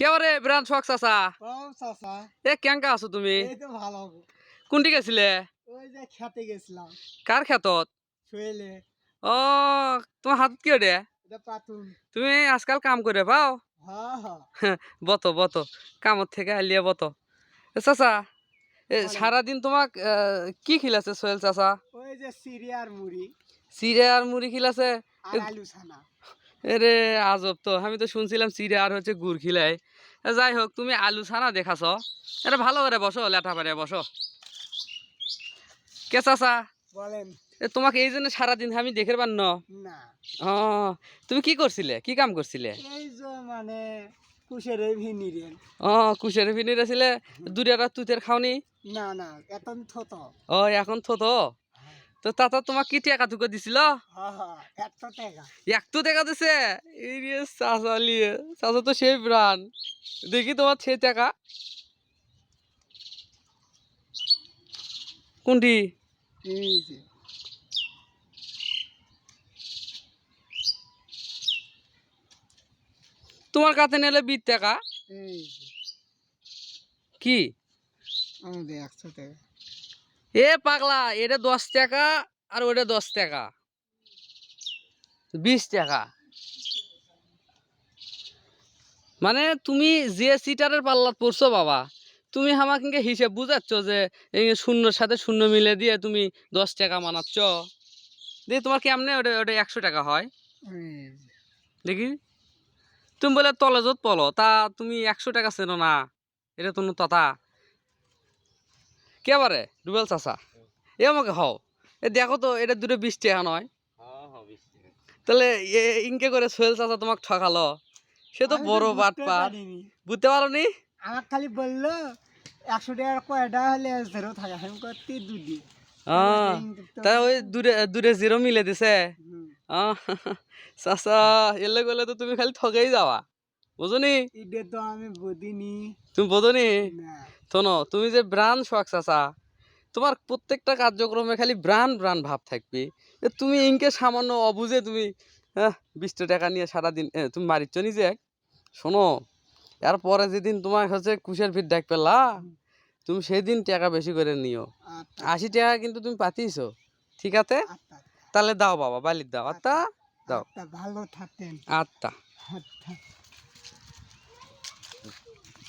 কেবারে বিরাট শখ চাচা? এ কেঙ্কা আছো তুমি? কোনটি গেছিলে? খেতে গেছিলাম। কার ক্ষেতত ও তোমার হাত কি পাতুন তুমি আজকাল কাম করে পাও? হ্যাঁ হ্যাঁ। বতো বতো। কামত থেকে আলিয়া বত। এ চাচা। সারাদিন তোমাক কি খিলাছে সোহেল চাচা? ওই যে সিরিয়ার মুড়ি। আর মুড়ি খিলাছে? আলু ছানা। এরে আজব তো। আমি তো শুনছিলাম চিড়ে আর হচ্ছে গুড় খিলাই যাই হোক তুমি আলু ছানা দেখাছ। এটা ভালো করে বসো লেটা পারে বসো। কে চাচা? বলেন। তোমাকে এই জন্য সারাদিন আমি দেখে পার ন? ও তুমি কি করছিলে? কি কাম করছিলে? এই যে মানে কুশের ও কুশের ফিনির আছিলে দূরে তুতের খাওনি? না না এতন থত। ও এখন তো তো তাতা তোমাক কি টাকা টুকু দিছিল? এত টাকা। দিছে? চাচা লিয়ে চাচা তো সেই প্রাণ। দেখি তোমার সেই টাকা। কোনটি? তোমার কাছে নিলে বিশ টাকা? কি? আমাদের একশো টাকা। এ পাগলা, এটা দশ টাকা আর ওটা দশ টাকা। বিশ টাকা। মানে তুমি যে সিটারের পাল্লাত পড়ছো বাবা, তুমি আমাকে হিসেব বুঝাচ্ছ যে শূন্যর সাথে শূন্য মিলে দিয়ে তুমি দশ টাকা মানাচ্ছ। দিয়ে তোমার কেমনে ওটা ওটা একশো টাকা হয়? দেখি। তুমি বলে তলে যত পলো, তা তুমি একশো টাকা চেনো না, এটা তুমি তথা। কেবারে ডুবেল চাচা। এ আমাকে হও। এ দেখো তো এটা দুটো বিশ টাকা নয়। তাহলে এ ইনকে করে সোহেল চাচা তোমাকে ঠকালো। সে তো বড় বাট পার পারিনি। বুঝতে পারো নি আমার খালি বলল একশো টাকার কয়টা হলে ধরো থাকে? আমি করতে দুদি। আহ, তা ওই দূরে দূরে জিরো মিলে দিছে। আহ, চাচা এলে গেলে তো তুমি খালি ঠকেই যাওয়া বুঝনি? ঈদে তো আমি বুঝিনি। তুমি বোঝনি? শোনো তুমি যে ব্রান শখ চাচা তোমার প্রত্যেকটা কার্যক্রমে খালি ব্রান ব্রান ভাব থাকবে। তুমি ইনকে সামান্য অবুঝে তুমি হ্যাঁ বিশটা টাকা নিয়ে সারাদিন তুমি মারিচ্ছ নিজে। শোনো এরপরে যেদিন তোমার হচ্ছে কুশের ভিড় ডাক পেলা তুমি সেদিন টাকা বেশি করে নিও। আচ্ছা। আশি টাকা কিন্তু তুমি পাতিয়েছো ঠিক আছে? আচ্ছা তাহলে দাও বাবা বালির দাও। আত্মা দাও। আচ্ছা ভালো থাকেন। আত্মা আচ্ছা। Thank you.